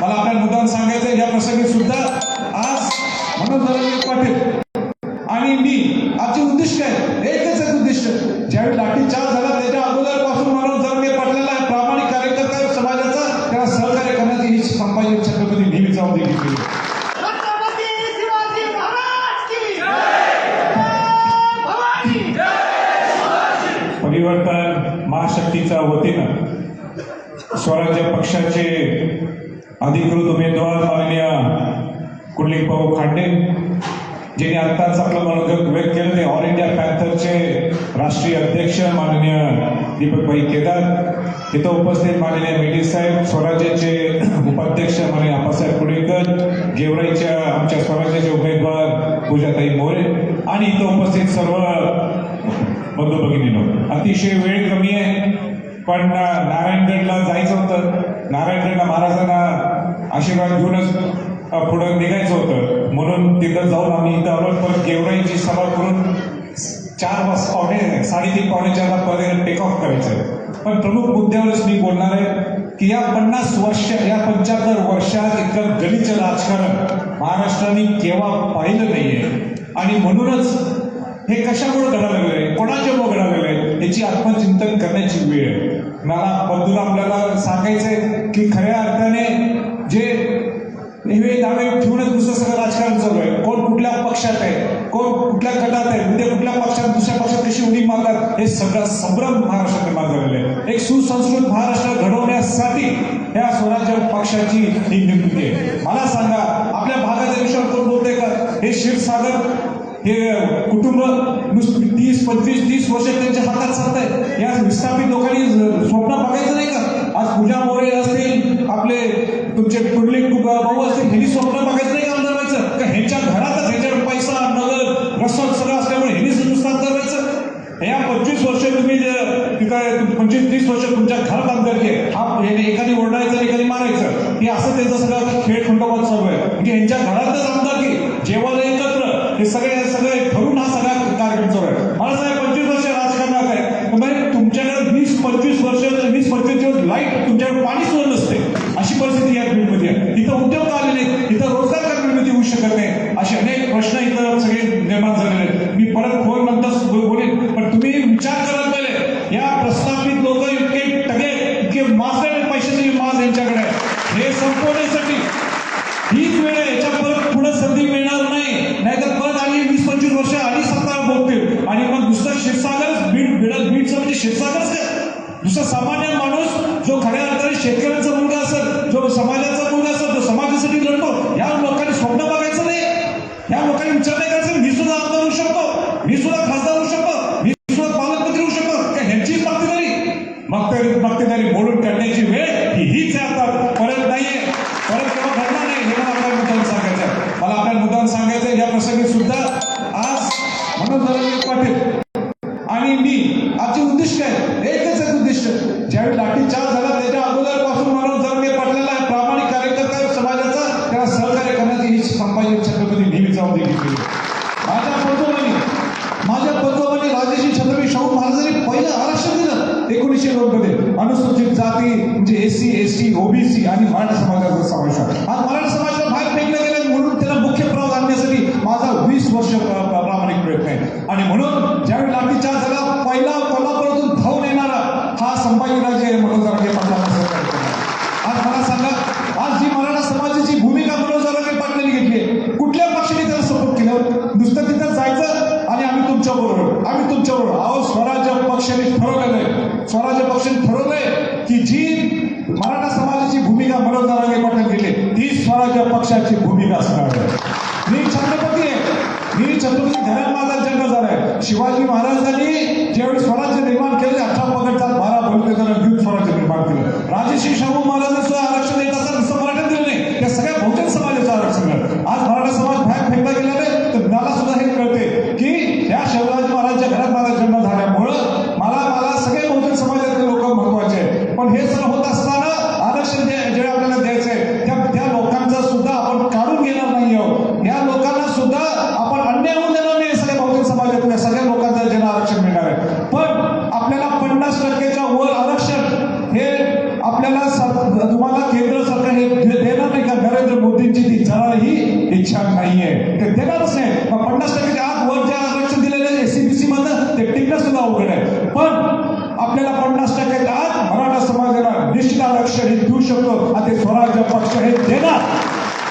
मला आपल्या मुद्दाम सांगायचं या प्रसंगी सुद्धा आज मनोज जरांगे पाटील आणि मी आमचे उद्दिष्ट आहे एकच आहे उद्दिष्ट. ज्यावेळी लाठीचार्ज झाला त्याच्या अगोदरपासून मनोज जरांगे पाटलाला प्रामाणिक कार्यकर्ता आहे समाजाचा. त्याला सहकार्य करण्याची ही संभाजी छत्रपती नेहमी जबाबदारी घेतली जय! भवानी! परिवर्तन महाशक्तीच्या वतीनं स्वराज्य पक्षाचे अधिकृत उमेदवार माननीय कुंडलिक भाऊ खांडे ज्यांनी आत्ताच आपलं मनोगत व्यक्त केलं ते ऑल इंडिया पॅन्थरचे राष्ट्रीय अध्यक्ष माननीय दीपकभाई केदार. तिथं उपस्थित माननीय मेडी साहेब स्वराज्याचे उपाध्यक्ष माननीय आप्पासाहेब कुडेकर गेवराईच्या आमच्या स्वराज्याचे उमेदवार पूजाताई मोरे आणि इथं उपस्थित सर्व बंधू भगिनीनो. अतिशय वेळ कमी आहे पण नारायणगडला जायचं होतं. नारायणगडला महाराजांना आशीर्वाद घेऊनच पुढं निघायचं होतं. म्हणून तिथं जाऊन आम्ही इथं आलो. पण गेवराईची सभा करून चार वाज पावणे साडेतीन पावणे चारला परत टेक ऑफ करायचं. पण प्रमुख मुद्द्यावरच मी बोलणार आहे की या पन्नास वर्ष या पंच्याहत्तर वर्षात इतकं गलिच राजकारण महाराष्ट्राने केव्हा पाहिलं नाहीये. आणि म्हणूनच हे कशामुळे घडायला आहे? कोणाच्यामुळे घडायला आहे? याची आत्मचिंतन करण्याची वेळ आहे. मला बद्दल आपल्याला सांगायचंय की खऱ्या अर्थाने जे नेहमी दावे ठेवूनच दुसरं सगळं राजकारण चालू आहे. कोण कुठल्या पक्षात आहे कोण कुठल्या गटात आहे उद्या कुठल्या पक्षात दुसऱ्या पक्षात कशी उडी मारतात हे सगळं संभ्रम महाराष्ट्रात निर्माण झालेलं आहे. एक सुसंस्कृत महाराष्ट्र घडवण्यासाठी या स्वराज्य पक्षाची ही निवृत्ती आहे. मला सांगा आपल्या भागाच्या विषयावर कोण बोलते का? हे क्षीरसागर हे कुटुंब नुसतं तीस पंचवीस तीस वर्ष त्यांच्या हातात सत्ता या विस्थापित लोकांनी स्वप्न बघायचं नाही का? आज पूजा मोरे असतील आपले तुमचे कुंडली भाऊ असतील ह्यांनी स्वप्न बघायचं नाही का आमदार व्हायचं का ह्यांच्या घरातच ह्याच्यावर पैसा नगर रसद सगळं असल्यामुळे ह्यांनी नुसतं करायचं या पंचवीस वर्ष तुम्ही काय पंचवीस तीस वर्ष तुमच्या घरात आमदार आहे हा हे- एखादी ओरडायचं एखादी मारायचं हे असं त्यांचं सगळं खेळ खंडोबात चालू आहे. म्हणजे ह्यांच्या घरातच आमदार की जेवायला एकत्र हे सगळे हे सगळे ठरून हा सगळा कार्यक्रम चालू आहे मला साहेब पंचवीस वर्ष राजकारणात आहे म्हणजे तुमच्याकडे वीस पंचवीस वर्ष वीस पंचवीस दिवस लाइट तुमच्याकडे पाणी सुद्धा नसते अशी परिस्थिती या बीडमध्ये आहे इथं उद्योग आले नाहीत इथं रोजगार का बीडमध्ये होऊ शकत नाही असे अनेक प्रश्न इथं सगळे निर्माण झालेले आहेत. मी परत फोन नंतर बोलेन. पण तुम्ही विचार करत पहिले या प्रस्थापित लोक इतके टगे इतके माजलेले पैशाचे मास यांच्याकडे. हे संपवण्यासाठी हीच वेळ आहे. याच्या परत पुढे संधी मिळणार नाही. नाहीतर परत आणि वीस पंचवीस वर्ष आणि सत्ता बोलतील आणि मग दुसरं क्षीरसागरच बीड बीड बीडचं म्हणजे क्षीरसागरच काय दुसरा सामान्य माणूस म्हणजे एससी एसटी ओबीसी आणि मराठा समाजाचा समावेश आहे. आज मराठा समाजाला बाहेर फेकलं गेलं म्हणून त्याला मुख्य प्रवाह आणण्यासाठी माझा वीस वर्ष प्र- प्रामाणिक प्रयत्न आहे. आणि म्हणून ज्यावेळी लाठीचार्ज झाला पहिला कोल्हापुरातून धावून येणारा हा संभाजीराजे मनोज राजे पाटलांना आज मला सांगा आज जी मराठा समाजाची भूमिका मनोज राजे पाटलांनी घेतली कुठल्या पक्षाने त्याला सपोर्ट केलं? नुसतं तिथं जायचं आणि आम्ही तुमच्या बरोबर आम्ही तुमच्या बरोबर. अहो स्वराज्य पक्षाने ठरवलेलं आहे. स्वराज्य पक्षाने ठरवलंय की जी मराठा समाजाची भूमिका मनोज जरांगे पाटील ती स्वराज्य पक्षाची भूमिका असणार आहे. मी छत्रपती आहे. मी छत्रपती घरात माझा जन्म झालाय शिवाजी महाराजांनी ज्यावेळी स्वराज्य निर्माण केले अठरा पगडचा बारा बलुतेदार घेऊन स्वराज्य निर्माण केलं. राजश्री शाहू महाराजांना सुद्धा आरक्षण येत असताना नुसतं मराठा दिलं नाही. त्या सगळ्या बहुजन समाजाचं आरक्षण मिळालं आज मराठा समाज बाहेर फेकला गेला नाही तर मला सुद्धा हे कळते की या शिवराज महाराजच्या घरात माझा जन्म झाला मला मला सगळे बहुजन समाजातले लोक महत्त्वाचे आहेत पण हे सगळं होत असताना आरक्षण जे जे आपल्याला द्यायचं आहे त्या त्या लोकांचं सुद्धा आपण काढून घेणार नाही आहोत या लोकांना सुद्धा आपण अन्याय होऊन देणार नाही सगळ्या बहुजन समाजातल्या सगळ्या लोकांचं ज्यांना आरक्षण मिळणार आहे पण इच्छा नाहीये ते देणारच नाही मग पन्नास टक्क्याच्या आत वर जे आरक्षण दिलेलं एसीबीसी मधनं ते टिकणं सुद्धा अवघड आहे पण आपल्याला पन्नास टक्क्याच्या आत मराठा समाजाला आरक्षण हे देऊ शकतो. आणि ते स्वराज्य पक्ष हे देणार.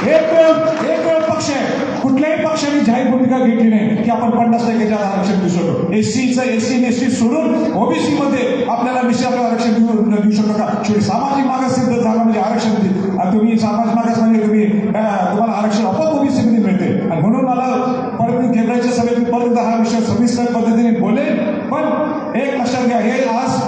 एक केवळ एक पक्ष आहे? कुठल्याही पक्षाने जाहीर भूमिका घेतली नाही की आपण पन्नास टक्क्याच्या आरक्षण देऊ शकतो. एससीचं एससी एसटी सोडून ओबीसी मध्ये आपल्याला मिश्र आरक्षण देऊ देऊ शकतो का? शेवटी सामाजिक मागास सिद्ध झाला म्हणजे आरक्षण देईल. आणि तुम्ही सामाजिक मागास म्हणजे तुम्ही तुम्हाला आरक्षण आपोआप ओबीसी मध्ये मिळते. आणि म्हणून मला परत केंद्राच्या सभेत परत हा विषय सविस्तर पद्धतीने बोले पण एक लक्षात घ्या? हे आज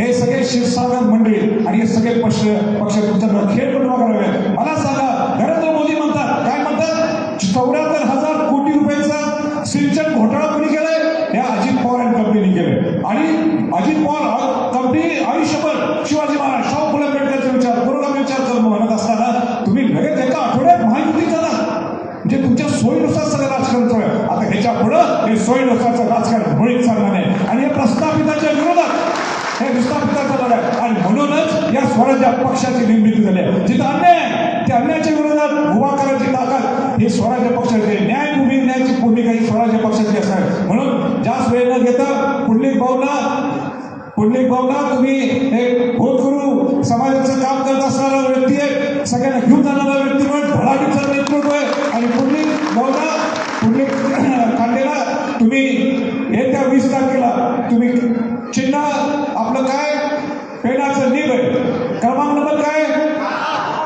हे सगळे क्षीरसागर मंडळी आणि हे सगळे पक्ष पक्ष तुमच्या खेळ पण करावे मला सांगा नरेंद्र मोदी म्हणतात काय म्हणतात? चौऱ्याहत्तर हजार कोटी रुपयांचा सिंचन घोटाळा कोणी केलाय? हे अजित पवार यांनी कंपनीने केलंय. आणि अजित पवार कंपनी आयुष्यभर शिवाजी महाराज शाहू फुले आंबेडकरचा विचार पुरोगामी विचार जर म्हणत असताना तुम्ही लगेच एका आठवड्यात महायुती करा म्हणजे तुमच्या सोयीनुसार सगळं राजकारण आता ह्याच्या पुढं हे सोयीनुसार राजकारण मुळीच चालणार नाही आणि हे प्रस्थापिताच्या विरोधात हे विस्थापिताचा लढा आहे. आणि म्हणूनच या स्वराज्य पक्षाची निर्मिती झाली आहे. जिथं अन्याय आहे, त्या अन्यायाच्या विरोधात उभा करायची ताकद हे स्वराज्य पक्षाची आहे. न्यायभूमी न्यायाची भूमिका ही स्वराज्य पक्षाची असणार म्हणून जास्त वेळ न घेता पुंडलिक भाऊला पुंडलिक भाऊला तुम्ही एक करू समाजाचं काम करत असणारा व्यक्ती आहे सगळ्यांना घेऊन जाणारा व्यक्तिमत धडाडीचं नेतृत्व आहे आणि पुंडलिक भाऊला पुंडलिक खांडेला तुम्ही येत्या वीस तारखेला तुम्ही चिन्ह आपलं काय पेनाचं निब आहे क्रमांक नंबर काय?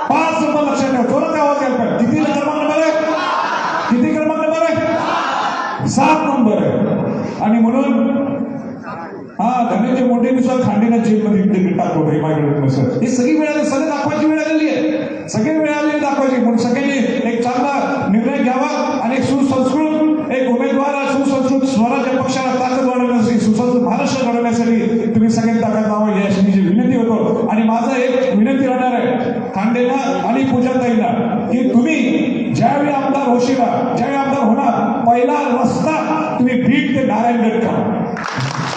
पाच नंबर लक्षात ठेवा. जोरात आवाज यायला पाहिजे. किती क्रमांक नंबर आहे? किती क्रमांक नंबर आहे? सात नंबर आहे. आणि म्हणून हा धनंजय मुंडेनुसार खांडेला जेलमध्ये तिकीट टाकतो. हे मागे सर. हे सगळी मिळाली आली सगळं दाखवायची वेळ आलेली आहे. सगळी वेळ आलेली दाखवायची. म्हणून सगळ्यांनी एक चांगला निर्णय घ्यावा आणि एक सुसंस्कृत एक उमेदवार सुसंस्कृत स्वराज्य पक्षाला ताकद वाढवण्यासाठी सुसंस्कृत महाराष्ट्र घडवण्यासाठी तुम्ही सगळ्यांनी ताकद लावा याची मी जी विनंती होतो आणि माझा एक विनंती राहणार आहे खांडेला आणि पूजाताईला की तुम्ही ज्यावेळी आमदार होशीला ज्यावेळी आमदार होणार पहिला रस्ता तुम्ही बीड ते नारायणगड करा